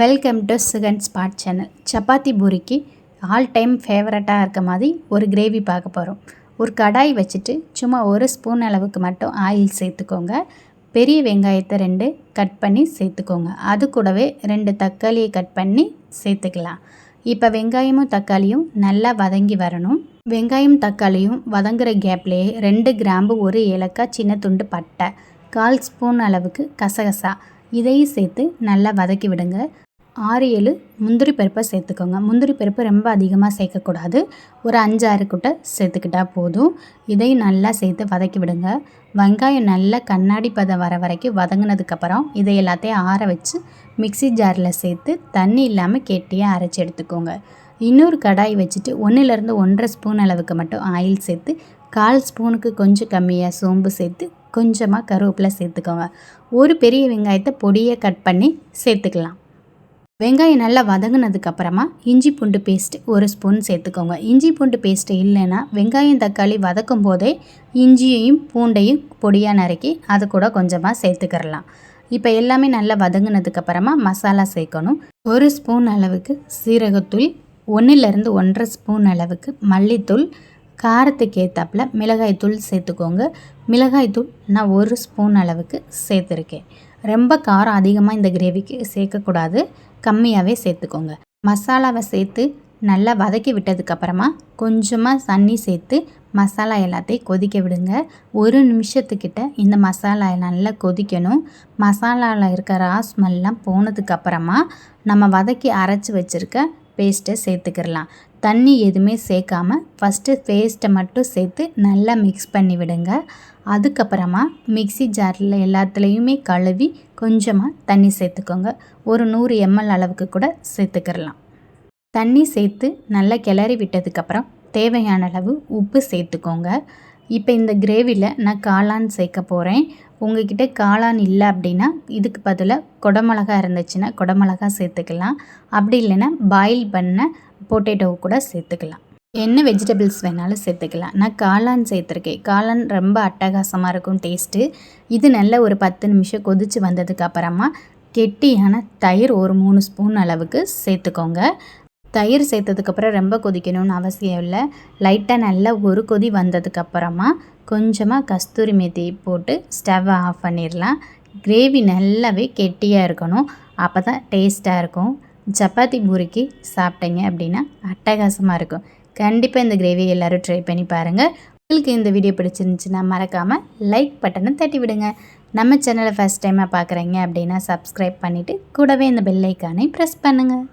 Welcome to Sugan spot channel chapati பூரிக்கு all time ஃபேவரட்டாக இருக்க மாதிரி ஒரு கிரேவி பார்க்க போகிறோம் ஒரு கடாய் வச்சுட்டு சும்மா ஒரு ஸ்பூன் அளவுக்கு மட்டும் ஆயில் சேர்த்துக்கோங்க. பெரிய வெங்காயத்தை ரெண்டு கட் பண்ணி சேர்த்துக்கோங்க. அது கூடவே ரெண்டு தக்காளியை கட் பண்ணி சேர்த்துக்கலாம். இப்போ வெங்காயமும் தக்காளியும் நல்லா வதங்கி வரணும். வெங்காயம் தக்காளியும் வதங்குற கேப்லேயே ரெண்டு கிராம்பு ஒரு ஏலக்காய் சின்ன துண்டு பட்டை கால் ஸ்பூன் அளவுக்கு கசகசா இதையும் சேர்த்து நல்லா வதக்கி விடுங்க. ஆறு ஏழு முந்திரி பருப்பை சேர்த்துக்கோங்க. முந்திரி பருப்பு ரொம்ப அதிகமாக சேர்க்கக்கூடாது. ஒரு அஞ்சாறு குட்டை சேர்த்துக்கிட்டால் போதும். இதையும் நல்லா சேர்த்து வதக்கி விடுங்க. வெங்காயம் நல்லா கண்ணாடி பதம் வர வரைக்கும் வதங்கினதுக்கப்புறம் இதை எல்லாத்தையும் ஆற வச்சு மிக்சி ஜாரில் சேர்த்து தண்ணி இல்லாமல் கெட்டியாக அரைச்சி எடுத்துக்கோங்க. இன்னொரு கடாய் வச்சுட்டு ஒன்றுலேருந்து ஒன்றரை ஸ்பூன் அளவுக்கு மட்டும் ஆயில் சேர்த்து கால் ஸ்பூனுக்கு கொஞ்சம் கம்மியாக சோம்பு சேர்த்து கொஞ்சமாக கருவேப்பிலை சேர்த்துக்கோங்க. ஒரு பெரிய வெங்காயத்தை பொடியை கட் பண்ணி சேர்த்துக்கலாம். வெங்காயம் நல்லா வதங்கினதுக்கப்புறமா இஞ்சி பூண்டு பேஸ்ட் ஒரு ஸ்பூன் சேர்த்துக்கோங்க. இஞ்சி பூண்டு பேஸ்ட்டு இல்லைன்னா வெங்காயம் தக்காளி வதக்கும் போதே இஞ்சியையும் பூண்டையும் பொடியாக நறுக்கி அது கூட கொஞ்சமாக சேர்த்துக்கிறலாம். இப்போ எல்லாமே நல்லா வதங்கினதுக்கப்புறமா மசாலா சேர்க்கணும். ஒரு ஸ்பூன் அளவுக்கு சீரகத்தூள் ஒன்றுலேருந்து ஒன்றரை ஸ்பூன் அளவுக்கு மல்லித்தூள் காரத்துக்கு ஏற்றாப்புல மிளகாய்த்தூள் சேர்த்துக்கோங்க. மிளகாய்த்தூள் நான் ஒரு ஸ்பூன் அளவுக்கு சேர்த்துருக்கேன். ரொம்ப காரம் அதிகமாக இந்த கிரேவிக்கு சேர்க்கக்கூடாது. கம்மியாகவே சேர்த்துக்கோங்க. மசாலாவை சேர்த்து நல்லா வதக்கி விட்டதுக்கப்புறமா கொஞ்சமாக தண்ணி சேர்த்து மசாலா எல்லாத்தையும் கொதிக்க விடுங்க. ஒரு நிமிஷத்துக்கிட்ட இந்த மசாலா நல்லா கொதிக்கணும். மசாலாவில் இருக்க ரா ஸ்மெல்லாம் போனதுக்கப்புறமா நம்ம வதக்கி அரைச்சி வச்சுருக்க பேஸ்ட்டை சேர்த்துக்கிடலாம். தண்ணி எதுவுமே சேர்க்காம ஃபஸ்ட்டு பேஸ்ட்டை மட்டும் சேர்த்து நல்லா மிக்ஸ் பண்ணி விடுங்க. அதுக்கப்புறமா மிக்சி ஜாரில் எல்லாத்துலேயுமே கழுவி கொஞ்சமாக தண்ணி சேர்த்துக்கோங்க. ஒரு நூறு எம்எல் அளவுக்கு கூட சேர்த்துக்கிடலாம். தண்ணி சேர்த்து நல்லா கிளறி விட்டதுக்கப்புறம் தேவையான அளவு உப்பு சேர்த்துக்கோங்க. இப்போ இந்த கிரேவியில் நான் காளான் சேர்க்க போகிறேன் உங்ககிட்ட காளான் இல்லை அப்படின்னா இதுக்கு பதிலாக கொடமிளகா இருந்துச்சுன்னா கொடமிளகா சேர்த்துக்கலாம். அப்படி இல்லைன்னா பாயில் பண்ண பொட்டேட்டோ கூட சேர்த்துக்கலாம். என்ன வெஜிடபிள்ஸ் வேணாலும் சேர்த்துக்கலாம். நான் காளான் சேர்த்துருக்கேன். காளான் ரொம்ப அட்டகாசமாக இருக்கும் டேஸ்ட்டு இது நல்ல ஒரு பத்து நிமிஷம் கொதித்து வந்ததுக்கு அப்புறமா கெட்டியான தயிர் ஒரு மூணு ஸ்பூன் அளவுக்கு சேர்த்துக்கோங்க. தயிர் சேர்த்ததுக்கப்புறம் ரொம்ப கொதிக்கணும்னு அவசியம் இல்லை. லைட்டாக நல்லா ஒரு கொதி வந்ததுக்கப்புறமா கொஞ்சமாக கஸ்தூரி மெத்தி போட்டு ஸ்டவ்வை ஆஃப் பண்ணிடலாம். கிரேவி நல்லாவே கெட்டியாக இருக்கணும். அப்போ தான் டேஸ்ட்டாக இருக்கும். சப்பாத்தி பூரிக்கு சாப்பிட்டீங்க அப்படின்னா அட்டகாசமாக இருக்கும். கண்டிப்பாக இந்த கிரேவி எல்லோரும் ட்ரை பண்ணி பாருங்கள் உங்களுக்கு இந்த வீடியோ பிடிச்சிருந்துச்சுன்னா மறக்காமல் லைக் பட்டனை தட்டி விடுங்க. நம்ம சேனலை ஃபஸ்ட் டைமாக பார்க்குறீங்க அப்படின்னா சப்ஸ்கிரைப் பண்ணிவிட்டு கூடவே இந்த பெல்லைக்கானை ப்ரெஸ் பண்ணுங்கள்